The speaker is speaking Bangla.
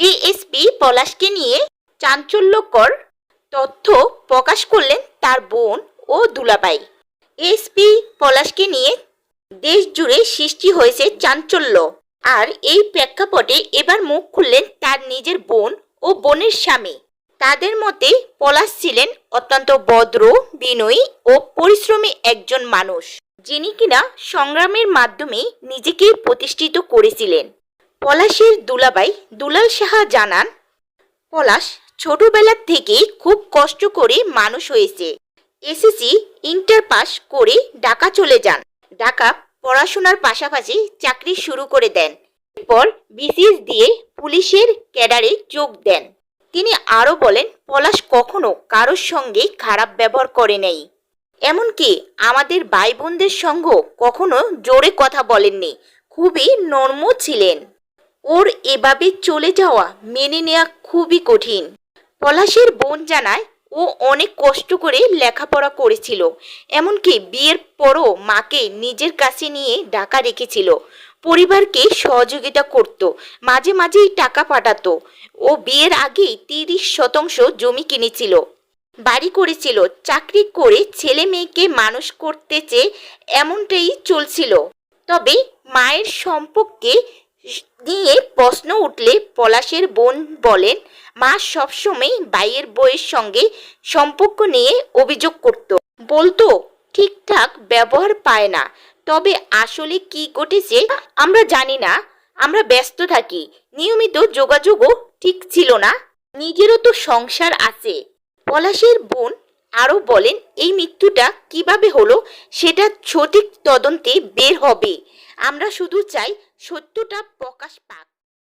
এএসপি পলাশকে নিয়ে চাঞ্চল্যকর তথ্য প্রকাশ করলেন তার বোন ও দুলাবাই এসপি পলাশকে নিয়ে দেশ জুড়ে সৃষ্টি হয়েছে চাঞ্চল্য। আর এই প্রেক্ষাপটে এবার মুখ খুললেন তার নিজের বোন ও বোনের স্বামী। তাদের মতে পলাশ ছিলেন অত্যন্ত ভদ্র, বিনয়ী ও পরিশ্রমী একজন মানুষ, যিনি কিনা সংগ্রামের মাধ্যমে নিজেকে প্রতিষ্ঠিত করেছিলেন। পলাশের দুলাবাই দুলাল সাহা জানান, পলাশ ছোটবেলা থেকেই খুব কষ্ট করে মানুষ হয়েছে। এসএসসি, ইন্টার পাস করে ঢাকা চলে যান। ঢাকা পড়াশোনার পাশাপাশি চাকরি শুরু করে দেন। এরপর বিসিএস দিয়ে পুলিশের ক্যাডারে যোগ দেন। তিনি আরও বলেন, পলাশ কখনো কারোর সঙ্গে খারাপ ব্যবহার করে নেই। এমনকি আমাদের ভাই বোনদের সঙ্গেও কখনো জোরে কথা বলেননি। খুবই নর্ম ছিলেন। ওর এভাবে চলে যাওয়া মেনে নেওয়া খুবই কঠিন। পলাশের বোন জানায়, ও অনেক কষ্ট করে লেখাপড়া করেছিল, এমনকি বিয়ের পরও মাকে নিজের কাছে নিয়ে ঢাকা রেখেছিল। পরিবারকে সহযোগিতা করত, মাঝে মাঝেই টাকা পাঠাতো। ও বিয়ের আগেই তিরিশ শতাংশ জমি কিনেছিল, বাড়ি করেছিল, চাকরি করে ছেলে মেয়েকে মানুষ করতে চেয়ে এমনটাই চলছিল। তবে মায়ের সম্পর্কে নিয়ে প্রশ্ন উঠলে পলাশের বোন বলেন, মা সবসময় বাইয়ের বইয়ের সঙ্গে সম্পর্ক নিয়ে অভিযোগ করত। বলতো, ঠিকঠাক ব্যবহার পায় না। তবে আসলে কি ঘটেছে আমরা জানি না। আমরা ব্যস্ত থাকি। নিয়মিত যোগাযোগও ঠিক ছিল না। নিজেরও তো সংসার আছে। পলাশের বোন আরও বলেন, এই মৃত্যুটা কীভাবে হলো সেটা সঠিক তদন্তে বের হবে। আমরা শুধু চাই সত্যটা প্রকাশ পাক।